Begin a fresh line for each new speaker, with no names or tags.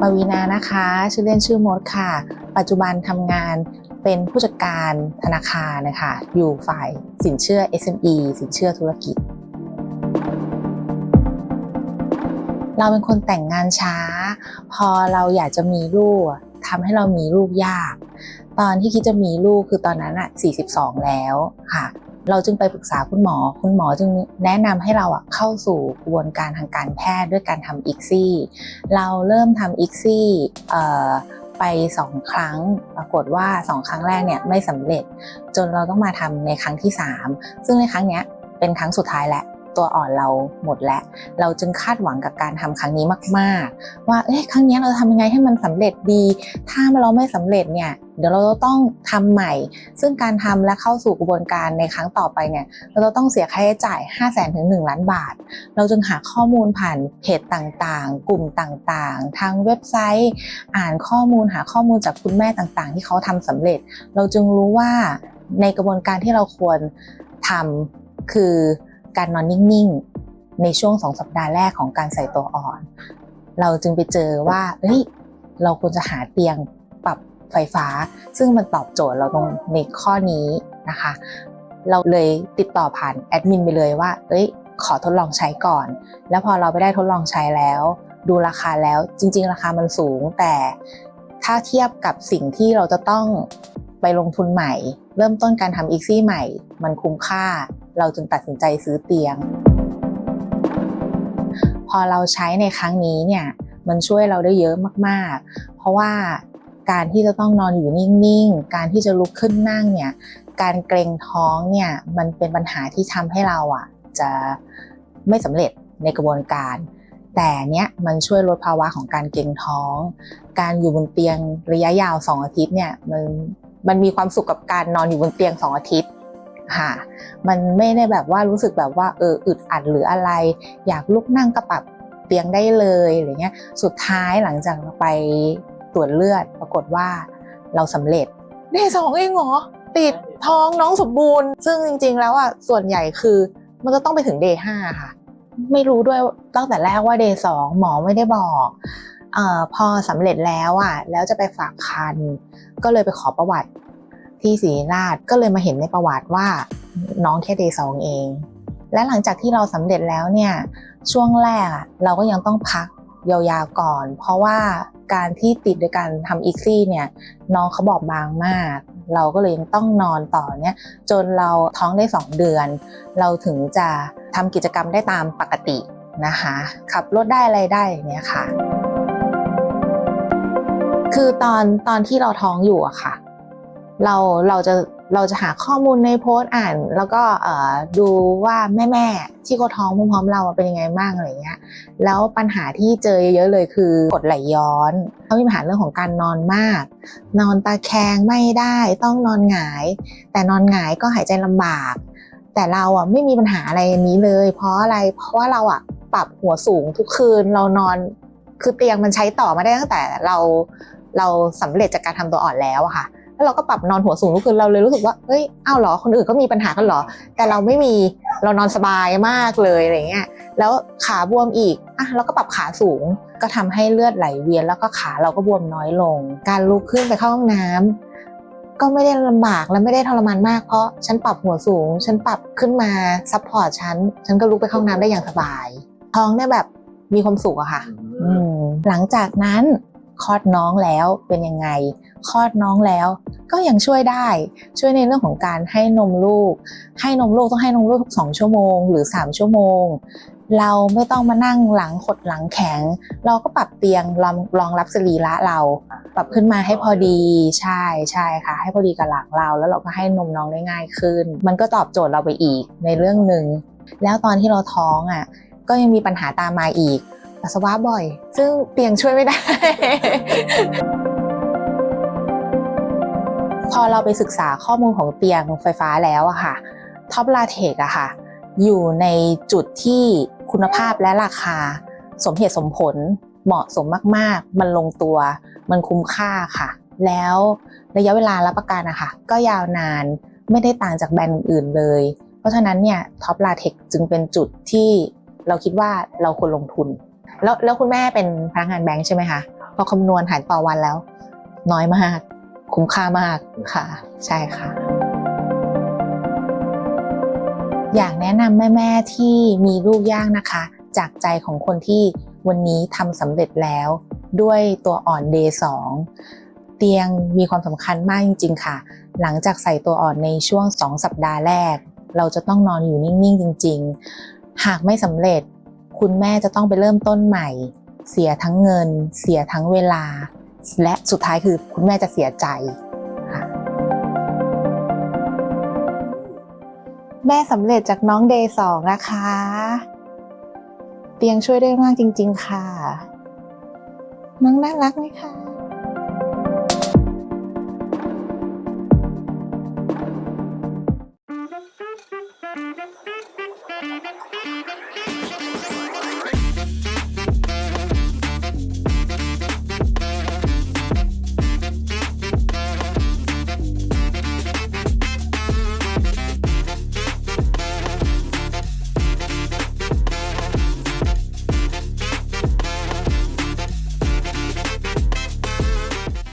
ปวีนานะคะ ชื่อเล่นชื่อมดค่ะ ปัจจุบันทำงานเป็นผู้จัดการธนาคารนะคะ อยู่ฝ่ายสินเชื่อ SME สินเชื่อธุรกิจ เราเป็นคนแต่งงานช้า พอเราอยากจะมีลูกทำให้เรามีลูกยาก ตอนที่คิดจะมีลูกคือตอนนั้นอะ42 แล้วค่ะ เราจึงไปปรึกษาคุณหมอ คุณหมอจึงแนะนำให้เราอะเข้าสู่กระบวนการทางการแพทย์ด้วยการทำอีกซี่เราเริ่มทำอีกซี่ไปสองครั้งปรากฏว่าสองครั้งแรกเนี่ยไม่สำเร็จ จนเราต้องมาทำในครั้งที่สามซึ่งในครั้งเนี้ยเป็นครั้งสุดท้ายแหละ ตัวอ่อนเราหมดแล้ว เราจึงคาดหวังกับการทำครั้งนี้มาก ๆ ว่าเอ้ยครั้งนี้เราทำยังไงให้มันสำเร็จดี ถ้าเราไม่สำเร็จเนี่ยเดี๋ยวเราต้องทำใหม่ ซึ่งการทำและเข้าสู่กระบวนการในครั้งต่อไปเนี่ย เราจะต้องเสียค่าใช้จ่าย 5 0 0 0 0 0ถึง1ล้านบาท เราจึงหาข้อมูลผ่านเพจต่างๆ กลุ่มต่างๆ ทางเว็บไซต์ อ่านข้อมูลหาข้อมูลจากคุณแม่ต่างๆ ที่เขาทำสำเร็จ เราจึงรู้ว่าในกระบวนการที่เราควรทำคือ การนอนนิ่งๆ ในช่วงสองสัปดาห์แรกของการใส่ตัวอ่อน เราจึงไปเจอว่าเฮ้ยเราควรจะหาเตียงปรับไฟฟ้า ซึ่งมันตอบโจทย์เราตรงในข้อนี้นะคะ เราเลยติดต่อผ่านแอดมินไปเลยว่าเอ้ยขอทดลองใช้ก่อน แล้วพอเราไปได้ทดลองใช้แล้ว ดูราคาแล้วจริง ๆ ราคามันสูง แต่ถ้าเทียบกับสิ่งที่เราจะต้องไปลงทุนใหม่ เริ่มต้นการทำอีกซี่ใหม่ มันคุ้มค่า เราจึงตัดสินใจซื้อเตียง พอเราใช้ในครั้งนี้เนี่ยมันช่วยเราได้เยอะมาก ๆ เพราะว่าการที่จะต้องนอนอยู่นิ่ง ๆ การที่จะลุกขึ้นนั่งเนี่ย การเกรงท้องเนี่ยมันเป็นปัญหาที่ทำให้เราอะจะไม่สำเร็จในกระบวนการ แต่เนี้ยมันช่วยลดภาวะของการเกรงท้อง การอยู่บนเตียงระยะยาว 2 อาทิตย์เนี่ยมันมันมีความสุขกับการนอนอยู่บนเตียง 2 อาทิตย์ ค่ะ มันไม่ได้แบบว่ารู้สึกแบบว่าเอออึดอัดหรืออะไร อยากลุกนั่งก็ปรับเตียงได้เลยอะไรเงี้ย สุดท้ายหลังจากไปตรวจเลือดปรากฏว่าเราสำเร็จเดย์สองเองเหรอติดท้องน้องสมบูรณ์ ซึ่งจริง ๆ แล้วอะส่วนใหญ่คือมันจะต้องไปถึงเดย์ห้าค่ะ ไม่รู้ด้วยตั้งแต่แรกว่าเดย์สองหมอไม่ได้บอกอพอสำเร็จแล้วอะแล้วจะไปฝากคัน ก็เลยไปขอประวัติ ที่ศรีราชก็เลยมาเห็นในประวัติว่าน้องแค่เดย์สองเอง และหลังจากที่เราสำเร็จแล้วเนี่ยช่วงแรกเราก็ยังต้องพักยาวๆก่อน เพราะว่าการที่ติดโดยการทำอีกซี่เนี่ยน้องเขาบอบบางมาก เราก็เลยยังต้องนอนต่อเนี่ยจนเราท้องได้ 2 เดือน เราถึงจะทำกิจกรรมได้ตามปกตินะคะขับรถได้อะไรได้เนี้ยค่ะ คือตอนตอนที่เราท้องอยู่อะค่ะ เราเราจะเราจะหาข้อมูลในโพสต์อ่าน แล้วก็ดูว่าแม่แม่ที่เขาท้องพร้อมๆเราเป็นยังไงบ้างอะไรเงี้ยแล้วปัญหาที่เจอเยอะๆเลยคือกดไหลย้อนเขามีปัญหาเรื่องของการนอนมาก นอนตาแคงไม่ได้ต้องนอนหงาย แต่นอนหงายก็หายใจลำบาก แต่เราอะไม่มีปัญหาอะไรนี้เลย เพราะอะไรเพราะว่าเราอะปรับหัวสูงทุกคืนเรานอนคือเตียงมันใช้ต่อมาได้ตั้งแต่เราเราสำเร็จจากการทำตัวอ่อนแล้วอะค่ะ แล้วเราก็ปรับนอนหัวสูงทุกคืนเราเลยรู้สึกว่าเฮ้ยอ้าวเหรอคนอื่นก็มีปัญหากันเหรอ แต่เราไม่มีเรานอนสบายมากเลยอะไรเงี้ยแล้วขาบวมอีกอะเราก็ปรับขาสูงก็ทำให้เลือดไหลเวียน แล้วก็ขาเราก็บวมน้อยลง การลุกขึ้นไปเข้าห้องน้ำก็ไม่ได้ลำบากและไม่ได้ทรมานมากเพราะฉันปรับหัวสูง ฉันปรับขึ้นมาซัพพอร์ตฉันฉันก็ลุกไปเข้าห้องน้ำได้อย่างสบาย ท้องเนี่ยแบบมีความสุขอะค่ะอืมหลังจากนั้น คลอดน้องแล้วเป็นยังไงคลอดน้องแล้ว ก็ยังช่วยได้ ช่วยในเรื่องของการให้นมลูก ให้นมลูกต้องให้นมลูกทุกสองชั่วโมงหรือ 3 ชั่วโมง เราไม่ต้องมานั่งหลังขดหลังแข็ง เราก็ปรับเตียงรองรองรับสรีระเรา ปรับขึ้นมาให้พอดีใช่ใช่ค่ะ ให้พอดีกับหลังเรา แล้วเราก็ให้นมน้องได้ง่ายขึ้น มันก็ตอบโจทย์เราไปอีกในเรื่องหนึ่งแล้วตอนที่เราท้องอะก็ยังมีปัญหาตามมาอีก ปัสสาวะบ่อย ซึ่งเตียงช่วยไม่ได้ พอเราไปศึกษาข้อมูลของเตียงไฟฟ้าแล้วอะค่ะท็อปลาเทคอะค่ะ อยู่ในจุดที่คุณภาพและราคา สมเหตุสมผลเหมาะสมมาก ๆ มันลงตัว มันคุ้มค่าค่ะ แล้วระยะเวลารับประกันอะค่ะก็ยาวนานไม่ได้ต่างจากแบรนด์อื่นเลย เพราะฉะนั้นเนี่ยท็อปลาเทคจึงเป็นจุดที่เราคิดว่าเราควรลงทุน แล้วแล้วคุณแม่เป็นพนักงานแบงค์ใช่ไหมคะพอคำนวณหารต่อวันแล้ว น้อยมาก คุ้มค่ามากค่ะ ใช่ค่ะ อยากแนะนำแม่ๆที่มีลูกยากนะคะ จากใจของคนที่วันนี้ทำสำเร็จแล้ว ด้วยตัวอ่อน Day 2เตียงมีความสำคัญมากจริง ๆ ค่ะ หลังจากใส่ตัวอ่อนในช่วง 2 สัปดาห์แรก เราจะต้องนอนอยู่นิ่ง ๆ จริง ๆ หากไม่สำเร็จ คุณแม่จะต้องไปเริ่มต้นใหม่ เสียทั้งเงิน เสียทั้งเวลา และสุดท้ายคือคุณแม่จะเสียใจค่ะแม่สำเร็จจากน้องเดย์สองนะคะ เตียงช่วยได้มากจริง ๆ ค่ะ น้องน่ารักไหมคะ